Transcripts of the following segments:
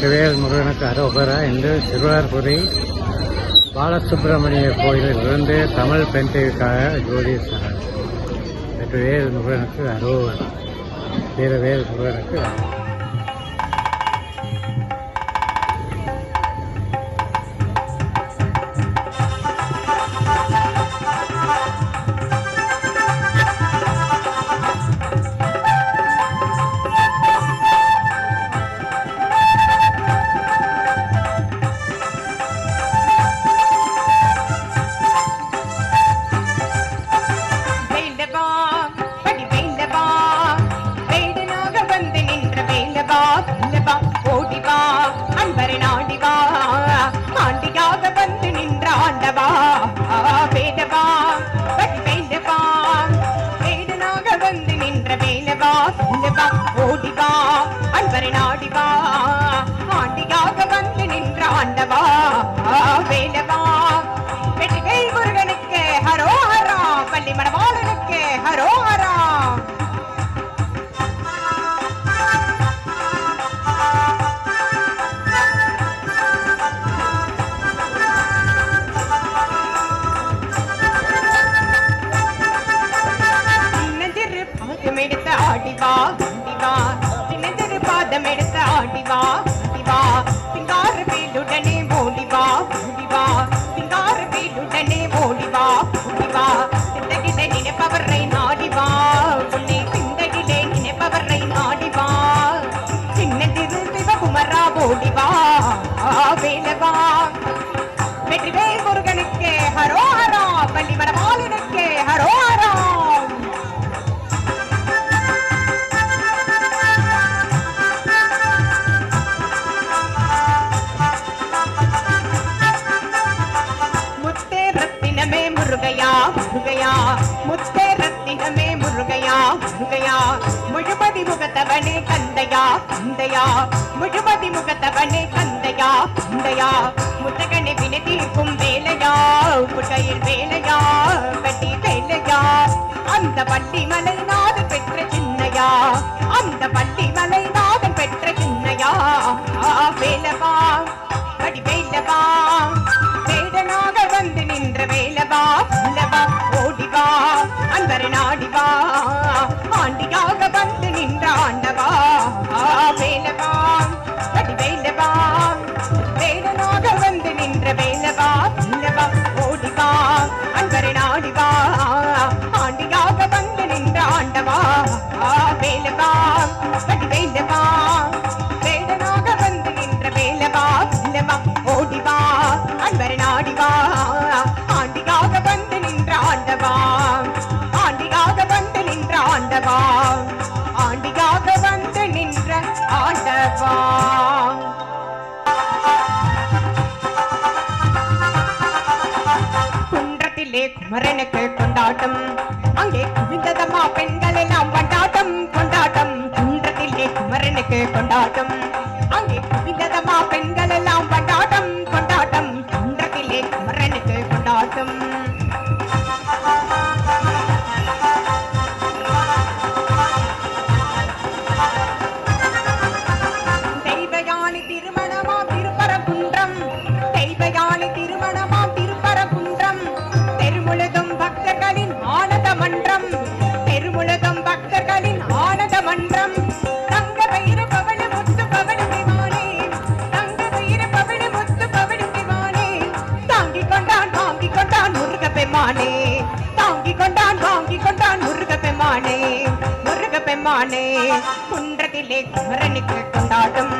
வெற்றிவேல் முருகனுக்கு அரோகரா என்று திருவாரூரை பாலசுப்பிரமணிய கோயிலில் இருந்து தமிழ் பெண் டிவிக்காக ஜோதீஸ்வரர் வெற்றிவேல் முருகனுக்கு அரோகரா வீரவேல் முருகனுக்கு அரோபரா அன்பரை நாடிவா ஆண்டியாக வந்து நின்ற முருகையா முழுமதி முகத்தவனே கந்தையா தந்தையா? முழுமதி முகத்தவனே கந்தையா தந்தையா? முத்தகனை வினை தீர்க்கும் வேலையா? முட்டையில் வேலையா? கட்டி வேலையா அந்த பள்ளி மலை நாதன் பெற்ற சின்னையா? அந்த பள்ளி மலை நாதன் அடி வேண்டவா வேடனாக வந்து நின்ற வேலவா இல்லவா ஓடிவா அன்பர் நாடிவா ஆண்டியாக வந்து நின்ற ஆண்டவா ஆண்டியாக வந்து நின்ற ஆண்டவா ஆண்டியாக வந்து நின்ற ஆண்டவா குன்றத்திலே குமரனுக்கு கொண்டாட்டம். அங்கே குவிந்ததம்மா பெண்கள் எல்லாம் கொண்டாட்டம் கொண்டாட்டம். அங்கே குமரனுக்கு கொண்டாட்டம். அங்கே குவிந்ததம்மா பெண்கள் எல்லாம் கொண்டாட்டம் கொண்டாட்டம். குன்றத்திலே குமரனுக்கு கொண்டாட்டம். தெய்வயானி திருமணமாம் திருப்பரங்குன்றம் தெய்வயானி திருமணமாம் திருப்பரங்குன்றம் தெருமுழுதும் பெம்மானே முருக பெம்மானே குன்றத்திலே குமரனுக்கு கொண்டாட்டம்.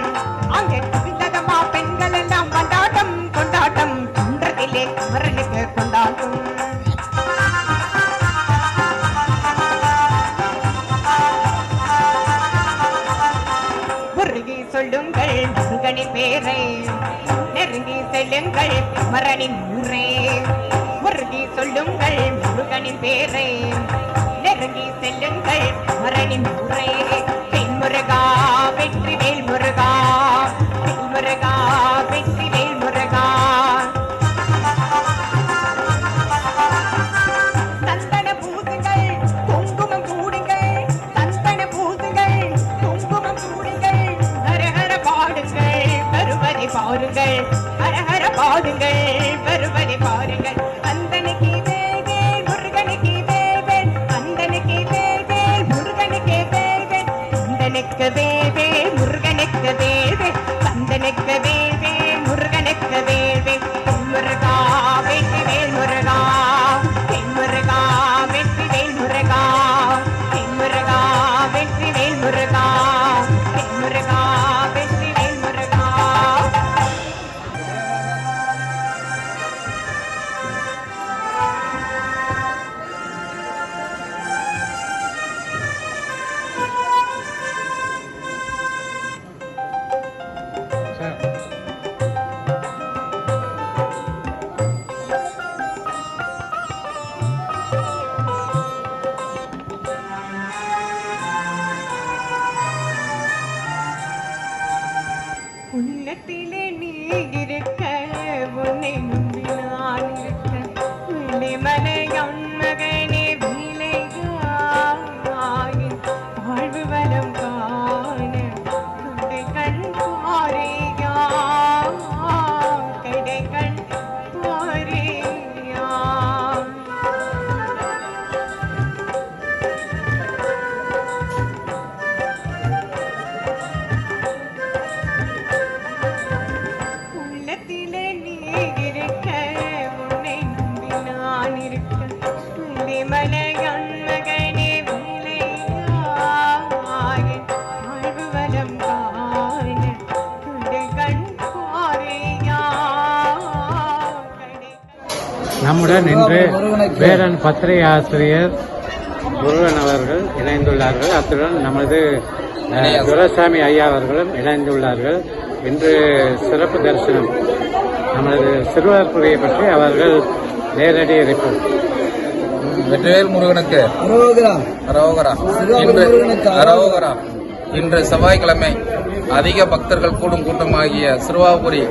அங்கே குவிந்ததமா பெண்கள் எல்லாம் கொண்டாட்டம் கொண்டாட்டம் குன்றத்திலே குமரனுக்கு கொண்டாட்டம். முருகி சொல்லுங்கள் முருகனின் பேரை நெருங்கி செல்லுங்கள் மரணின் ஊரே. முருகி சொல்லுங்கள் முருகனின் பேரை நெருங்கி செல்லுங்கள். குமரனின் நம்முடன் இன்று வேடன் பத்திரிகை ஆசிரியர் முருகன் அவர்கள் இணைந்துள்ளார்கள். அத்துடன் நமது அஹ், துரைசாமி ஐயா அவர்களும் இணைந்துள்ளார்கள். இன்று சிறப்பு தரிசனம். நமது சிறுவர்புரியை பற்றி அவர்கள் நேரடி ரிப்போர்ட். வெற்றிவேல் முருகனுக்கு. அரோகரா. இன்று அரோகரா. இன்று செவ்வாய்க்கிழமை அதிக பக்தர்கள் கூடும் கூட்டமாகிய சிறுவாபுரி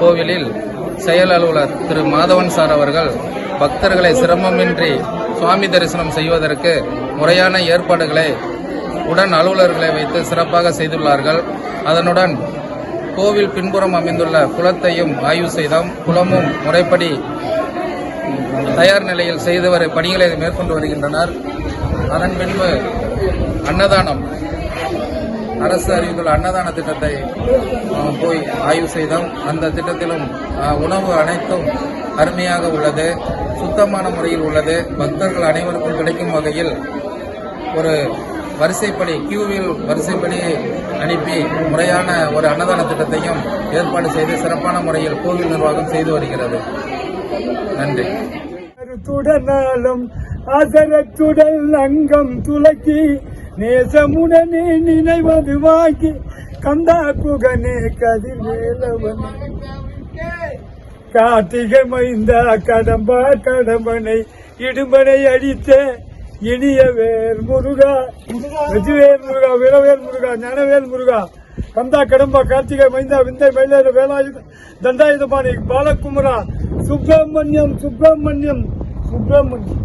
கோவிலில் செயல் அலுவலர் திரு மாதவன் சார் அவர்கள் பக்தர்களை சிரமமின்றி சுவாமி தரிசனம் செய்வதற்கு முறையான ஏற்பாடுகளை உடன் அலுவலர்களை வைத்து சிறப்பாக செய்துள்ளார்கள். அதனுடன் கோவில் பின்புறம் அமைந்துள்ள குளத்தையும் ஆய்வு செய்தோம். குளமும் முறைப்படி தயார் நிலையில் செய்து வர பணிகளை மேற்கொண்டு வருகின்றனர். அதன் பின்பு அன்னதானம். அரசு அறிவித்துள்ள அன்னதான திட்டத்தை போய் ஆய்வு செய்தோம். அந்த திட்டத்திலும் உணவு அனைத்தும் அருமையாக உள்ளது. சுத்தமான முறையில் உள்ளது. பக்தர்கள் அனைவருக்கும் கிடைக்கும் வகையில் ஒரு வரிசைப்படி கியூவில் வரிசைப்படி அனுப்பி முறையான ஒரு அன்னதான திட்டத்தையும் ஏற்பாடு செய்து சிறப்பான முறையில் கோவில் நிர்வாகம் செய்து வருகிறது. நன்றி. துடனாலும் அசரத்துடல் அங்கம் துலக்கி நேசமுடனே நினைவது வாங்கி கந்தா குகனே கதிர்வேலவன் கார்த்திகை மைந்தா கடம்பா கடம்பனை இடும்பனை அடித்த இனிய வேல் முருகா வெஜுவேல் முருகா வீரவேல் முருகா ஞானவேல் முருகா. கந்தா கடம்பா கார்த்திகை மைந்தா விந்தை மயிலேறு வேலாயுத தண்டாயுதபாணி பாலகுமரா సుబ్రహ్మణ్యం సుబ్రహ్మణ్యం సుబ్రహ్మణ్యం